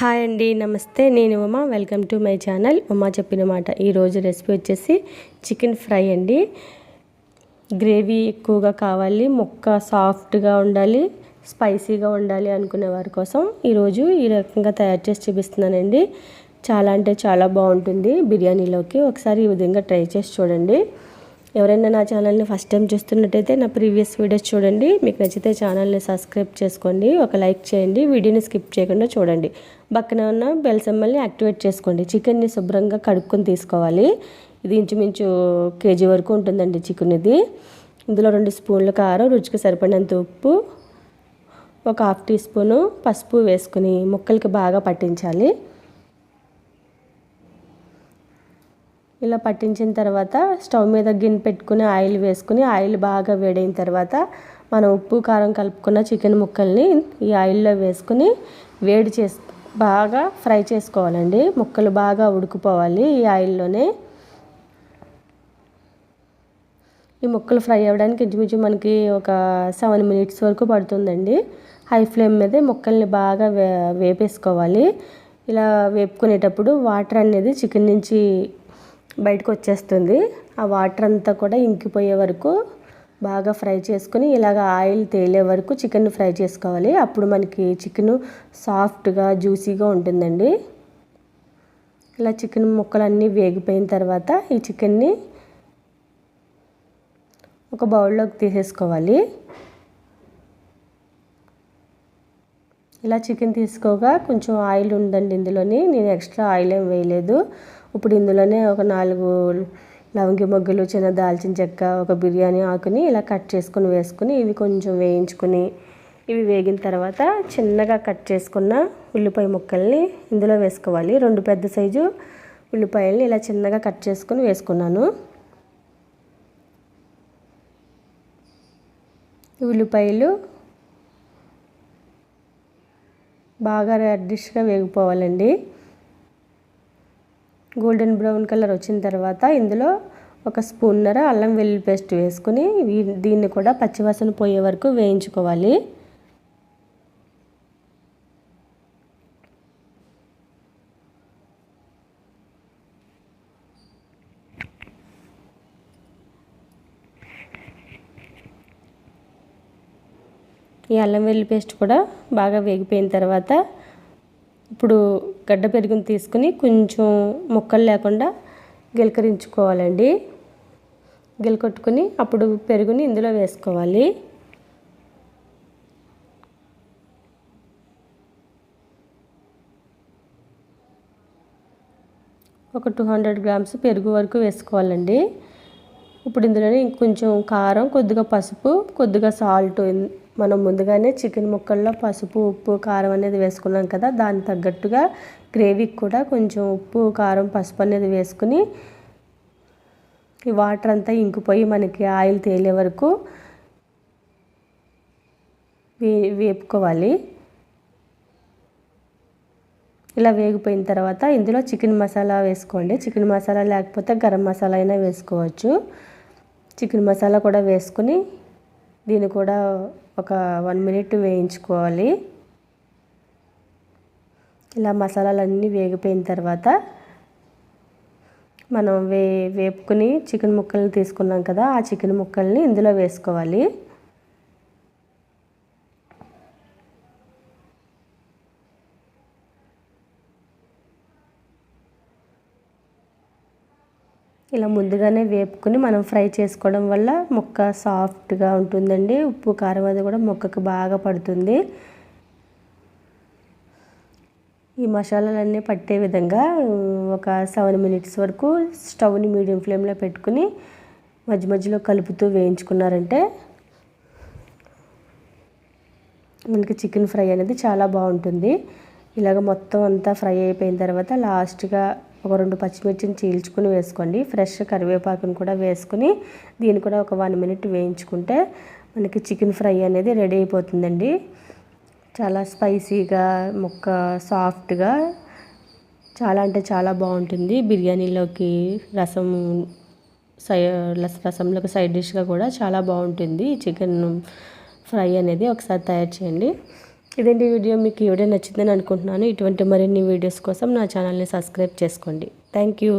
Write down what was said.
Hi అండి నమస్తే. నేను Uma. Welcome to my channel. Uma చెప్పిన మాట. ఈరోజు రెసిపీ వచ్చేసి చికెన్ ఫ్రై అండి. గ్రేవీ ఎక్కువగా కావాలి ముక్క సాఫ్ట్గా ఉండాలి స్పైసీగా ఉండాలి అనుకునే వారి కోసం ఈరోజు ఈ రకంగా తయారు చేసి చూపిస్తున్నానండి. చాలా అంటే చాలా బాగుంటుంది బిర్యానీలోకి. ఒకసారి ఈ విధంగా ట్రై చేసి చూడండి. ఎవరైనా నా ఛానల్ని ఫస్ట్ టైం చూస్తున్నట్టయితే నా ప్రీవియస్ వీడియోస్ చూడండి. మీకు నచ్చితే ఛానల్ని సబ్స్క్రైబ్ చేసుకోండి. ఒక లైక్ చేయండి. వీడియోని స్కిప్ చేయకుండా చూడండి. పక్కన ఉన్న బెల్ సింబల్ని యాక్టివేట్ చేసుకోండి. చికెన్ని శుభ్రంగా కడుక్కొని తీసుకోవాలి. ఇది ఇంచుమించు కేజీ వరకు ఉంటుందండి చికెన్ ఇది ఇందులో రెండు స్పూన్ల కారం రుచికి సరిపడినంత ఉప్పు ఒక హాఫ్ టీ స్పూను పసుపు వేసుకుని ముక్కలకి బాగా పట్టించాలి. ఇలా పట్టించిన తర్వాత స్టవ్ మీద గిన్నె పెట్టుకుని ఆయిల్ వేసుకుని ఆయిల్ బాగా వేడైన తర్వాత మనం ఉప్పు కారం కలుపుకున్న చికెన్ ముక్కల్ని ఈ ఆయిల్లో వేసుకుని వేడి చేసి బాగా ఫ్రై చేసుకోవాలండి. ముక్కలు బాగా ఉడికిపోవాలి ఈ ఆయిల్లోనే. ఈ ముక్కలు ఫ్రై అవ్వడానికి ఇంచుమించు మనకి ఒక సెవెన్ మినిట్స్ వరకు పడుతుందండి. హై ఫ్లేమ్ మీద ముక్కల్ని బాగా వే వేపేసుకోవాలి. ఇలా వేపుకునేటప్పుడు వాటర్ అనేది చికెన్ నుంచి బయటకు వచ్చేస్తుంది ఆ వాటర్ అంతా కూడా ఇంకిపోయే వరకు బాగా ఫ్రై చేసుకుని ఇలాగ ఆయిల్ తేలే వరకు చికెన్ ఫ్రై చేసుకోవాలి. అప్పుడు మనకి చికెన్ సాఫ్ట్గా జ్యూసీగా ఉంటుందండి. ఇలా చికెన్ ముక్కలన్నీ వేగిపోయిన తర్వాత ఈ చికెన్ని ఒక బౌల్లోకి తీసేసుకోవాలి. ఇలా చికెన్ తీసుకోగా కొంచెం ఆయిల్ ఉందండి ఇందులోని నేను ఎక్స్ట్రా ఆయిల్ ఏం వేయలేదు. ఇప్పుడు ఇందులోనే ఒక నాలుగు లవంగి మొగ్గలు చిన్న దాల్చిన చెక్క ఒక బిర్యానీ ఆకుని ఇలా కట్ చేసుకుని వేసుకుని ఇవి కొంచెం వేయించుకుని ఇవి వేగిన తర్వాత చిన్నగా కట్ చేసుకున్న ఉల్లిపాయ ముక్కల్ని ఇందులో వేసుకోవాలి. రెండు పెద్ద సైజు ఉల్లిపాయల్ని ఇలా చిన్నగా కట్ చేసుకుని వేసుకున్నాను. ఉల్లిపాయలు బాగా రెడ్డిష్గా వేగిపోవాలండి. గోల్డెన్ బ్రౌన్ కలర్ వచ్చిన తర్వాత ఇందులో ఒక స్పూన్నర అల్లం వెల్లుల్లి పేస్ట్ వేసుకుని దీన్ని కూడా పచ్చివాసన పోయే వరకు వేయించుకోవాలి. ఈ అల్లం వెల్లి పేస్ట్ కూడా బాగా వేగిపోయిన తర్వాత ఇప్పుడు గడ్డ పెరుగుని తీసుకుని కొంచెం ముక్కలు లేకుండా గిలకరించుకోవాలండి. గిలకొట్టుకుని అప్పుడు పెరుగుని ఇందులో వేసుకోవాలి. ఒక టూ హండ్రెడ్ గ్రామ్స్ పెరుగు వరకు వేసుకోవాలండి. ఇప్పుడు ఇందులోనే ఇంకొంచెం కారం కొద్దిగా పసుపు కొద్దిగా సాల్ట్ మనం ముందుగానే చికెన్ ముక్కల్లో పసుపు ఉప్పు కారం అనేది వేసుకున్నాం కదా దానికి తగ్గట్టుగా గ్రేవీకి కూడా కొంచెం ఉప్పు కారం పసుపు అనేది వేసుకుని ఈ వాటర్ అంతా ఇంకిపోయి మనకి ఆయిల్ తేలే వరకు వే వేపుకోవాలి. ఇలా వేగిపోయిన తర్వాత ఇందులో చికెన్ మసాలా వేసుకోండి. చికెన్ మసాలా లేకపోతే గరం మసాలా అయినా వేసుకోవచ్చు. చికెన్ మసాలా కూడా వేసుకుని దీన్ని కూడా ఒక వన్ మినిట్ వేయించుకోవాలి. ఇలా మసాలాలన్నీ వేగిపోయిన తర్వాత మనం వే వేపుకుని చికెన్ ముక్కల్ని తీసుకున్నాం కదా ఆ చికెన్ ముక్కల్ని ఇందులో వేసుకోవాలి. ఇలా ముందుగానే వేపుకుని మనం ఫ్రై చేసుకోవడం వల్ల ముక్క సాఫ్ట్గా ఉంటుందండి. ఉప్పు కారం అది కూడా ముక్కకు బాగా పడుతుంది. ఈ మసాలాలన్నీ పట్టే విధంగా ఒక సెవెన్ మినిట్స్ వరకు స్టవ్ని మీడియం ఫ్లేమ్లో పెట్టుకుని మధ్య మధ్యలో కలుపుతూ వేయించుకున్నారంటే మనకి చికెన్ ఫ్రై అనేది చాలా బాగుంటుంది. ఇలాగ మొత్తం అంతా ఫ్రై అయిపోయిన తర్వాత లాస్ట్గా ఒక రెండు పచ్చిమిర్చిని చీల్చుకుని వేసుకోండి. ఫ్రెష్ కరివేపాకుని కూడా వేసుకుని దీన్ని కూడా ఒక వన్ మినిట్ వేయించుకుంటే మనకి చికెన్ ఫ్రై అనేది రెడీ అయిపోతుందండి. చాలా స్పైసీగా ముక్క సాఫ్ట్గా చాలా అంటే చాలా బాగుంటుంది. బిర్యానీలోకి రసం సై రసంలోకి సైడ్ డిష్గా కూడా చాలా బాగుంటుంది. చికెన్ ఫ్రై అనేది ఒకసారి తయారు చేయండి. ఇదేంటి వీడియో మీకు ఎవడే నచ్చిందని అనుకుంటున్నాను. ఇటువంటి మరిన్ని వీడియోస్ కోసం నా ఛానల్ని సబ్స్క్రైబ్ చేసుకోండి. Thank you.